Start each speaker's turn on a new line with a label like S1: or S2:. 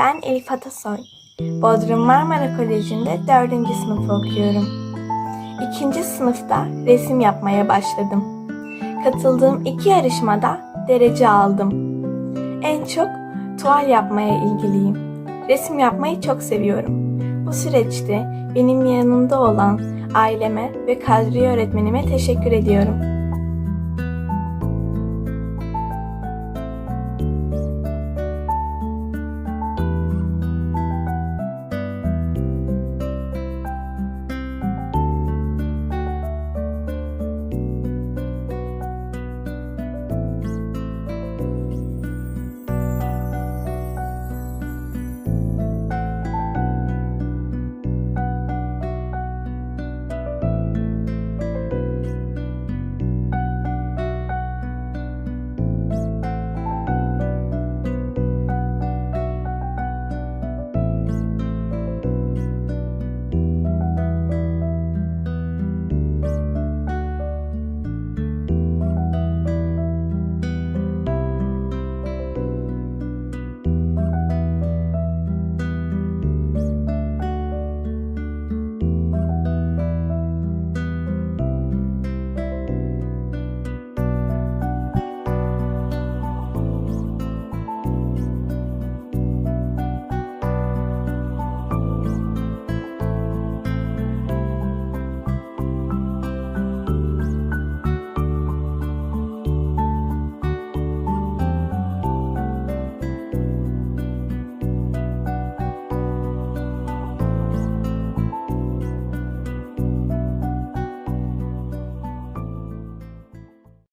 S1: Ben Elif Atasoy. Bodrum Marmara Koleji'nde 4. sınıf okuyorum. İkinci sınıfta resim yapmaya başladım. Katıldığım iki yarışmada derece aldım. En çok tuval yapmaya ilgiliyim. Resim yapmayı çok seviyorum. Bu süreçte benim yanımda olan aileme ve kadri öğretmenime teşekkür ediyorum.